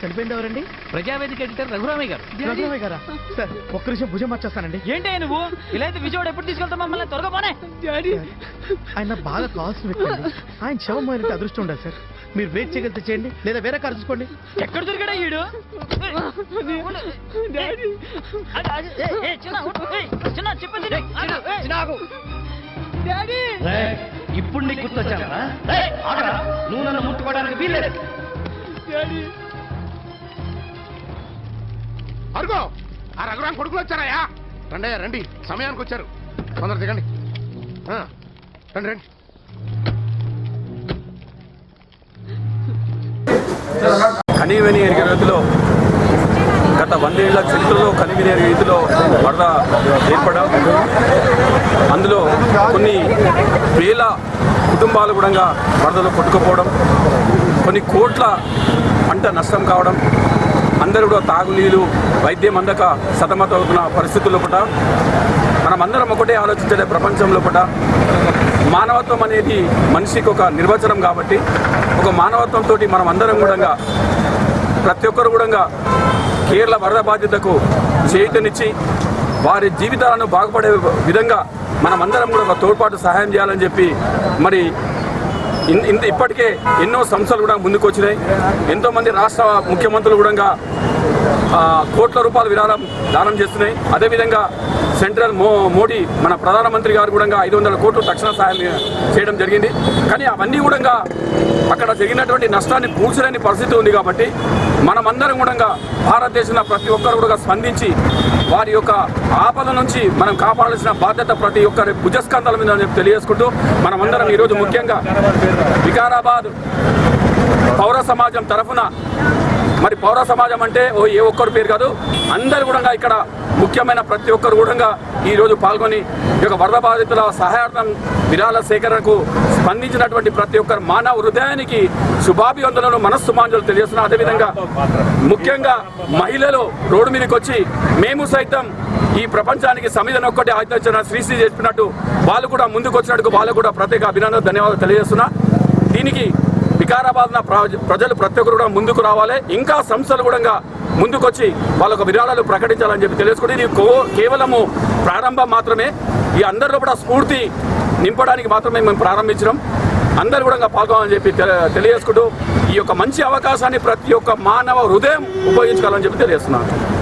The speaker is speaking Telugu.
చనిపోయింది ఎవరండి ప్రజావేదిక ఎడిటర్ రఘురామయ్య గారు. రఘురామయ్య గారా? సార్ ఒక్క నిమిషం భుజం వచ్చేస్తానండి ఏంటి నువ్వు? ఇలా అయితే విజయవాడ ఎప్పుడు తీసుకెళ్తావు? మమ్మల్ని త్వరగా పోనే. ఆయన బాగా వ్యక్తి అండి. ఆయన శవం పోయినట్టు అదృష్టం ఉండాలి సార్. మీరు వెయిట్ చేయగలిగితే చేయండి లేదా వేరే కారు చూసుకోండి. ఎక్కడ దొరికాడా ఈడు? చిన్న, చెప్పేది రేయ్, ఇప్పుడు నీకు గుర్తొచ్చాను? నువ్వు నన్ను ముట్టుకోవడానికి వీల్లేదు. అరుగో. ఆ రఘురాం కొడుకులు వచ్చారాయా రండి రండి. సమయానికి వచ్చారు. తొందర దిగండి. రండి రండి. కనీవిని ఎరిగే రీతిలో గత వందేళ్ళ చరిత్రలో కనీవిని ఎరిగే రీతిలో వరద ఏర్పడడం అందులో కొన్ని వేల కుటుంబాలు కూడా వరదలో కొట్టుకుపోవడం కొన్ని కోట్ల పంట నష్టం కావడం అందరూ కూడా తాగునీరు వైద్యం అందక సతమతవుతున్న పరిస్థితుల్లో కూడా మనమందరం ఒకటే ఆలోచించలే ప్రపంచంలో కూడా మానవత్వం అనేది మనిషికి ఒక నిర్వచనం కాబట్టి ఒక మానవత్వంతో మనం అందరం కూడా ప్రతి ఒక్కరు కూడా కేరళ వరద బాధ్యతకు చేయుతనిచ్చి వారి జీవితాలను బాగుపడే విధంగా మనమందరం కూడా ఒక తోడ్పాటు సహాయం చేయాలని చెప్పి మరి ఇంత ఇప్పటికే ఎన్నో సంస్థలు కూడా ముందుకు వచ్చినాయి ఎంతోమంది రాష్ట్ర ముఖ్యమంత్రులు కూడా కోట్ల రూపాయల విరాళం దానం చేస్తున్నాయి. అదేవిధంగా సెంట్రల్ మో మోడీ మన ప్రధానమంత్రి గారు కూడా ఐదు వందల కోట్లు తక్షణ సాయం చేయడం జరిగింది. కానీ అవన్నీ కూడా అక్కడ జరిగినటువంటి నష్టాన్ని పూడ్చలేని పరిస్థితి ఉంది కాబట్టి మనమందరం కూడా భారతదేశంలో ప్రతి ఒక్కరు కూడా స్పందించి వారి యొక్క ఆపద నుంచి మనం కాపాడాల్సిన బాధ్యత ప్రతి ఒక్కరి భుజస్కంధాల మీద తెలియజేసుకుంటూ మనమందరం ఈరోజు ముఖ్యంగా వికారాబాద్ పౌర సమాజం తరఫున మరి పౌర సమాజం అంటే ఓ ఏ ఒక్కరు పేరు కాదు అందరు కూడా ఇక్కడ ముఖ్యమైన ప్రతి ఒక్కరు కూడా ఈరోజు పాల్గొని ఈ యొక్క వరద బాధితుల సహాయార్థం విరాళ సేకరణకు స్పందించినటువంటి ప్రతి ఒక్కరు మానవ హృదయానికి శుభాభివందనలు మనస్సుమాంజలు తెలియజేస్తున్నారు. అదేవిధంగా ముఖ్యంగా మహిళలు రోడ్డు మీదకి వచ్చి మేము సైతం ఈ ప్రపంచానికి సమిధన ఒక్కటి ఆలోచన శ్రీశ్రీ చెప్పినట్టు వాళ్ళు కూడా ముందుకు వచ్చినట్టు వాళ్ళు కూడా ప్రత్యేక అభినందన ధన్యవాదాలు తెలియజేస్తున్నా. దీనికి వికారాబాద్ ప్రజలు ప్రతి ఒక్కరు కూడా ముందుకు రావాలి. ఇంకా సంస్థలు కూడా ముందుకొచ్చి వాళ్ళకు విరాళాలు ప్రకటించాలని చెప్పి తెలుసుకుంటే ఇది కో- కేవలము ప్రారంభం మాత్రమే. ఈ అందరిలో కూడా స్ఫూర్తి నింపడానికి మాత్రమే మేము ప్రారంభించడం అందరు కూడా పాల్గొనాలని చెప్పి తెలియజేసుకుంటూ ఈ యొక్క మంచి అవకాశాన్ని ప్రతి ఒక్క మానవ హృదయం ఉపయోగించుకోవాలని చెప్పి తెలియజేస్తున్నాను.